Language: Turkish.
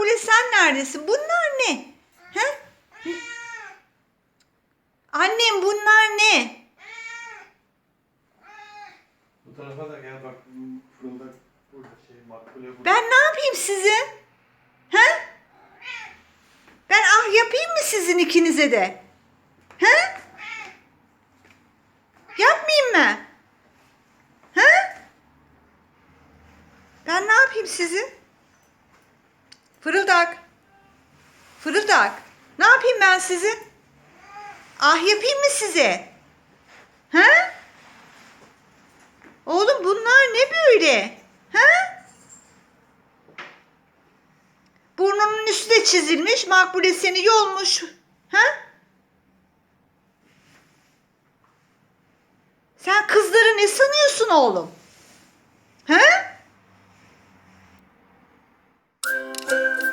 Makbule sen neredesin? Bunlar ne? He? Annem bunlar ne? Bu tarafa da gel bak bu fırıldak burada şey makbule burada. Ben ne yapayım sizin? He? Ben ah yapayım mı sizin ikinize de? He? Yapmayayım mı? He? Ben ne yapayım sizin? Fırıldak. Fırıldak. Ne yapayım ben sizin? Ah yapayım mı size? He? Oğlum bunlar ne böyle? He? Burnunun üstü çizilmiş. Makbule seni yolmuş. Ha? Sen kızları ne sanıyorsun oğlum? Bye.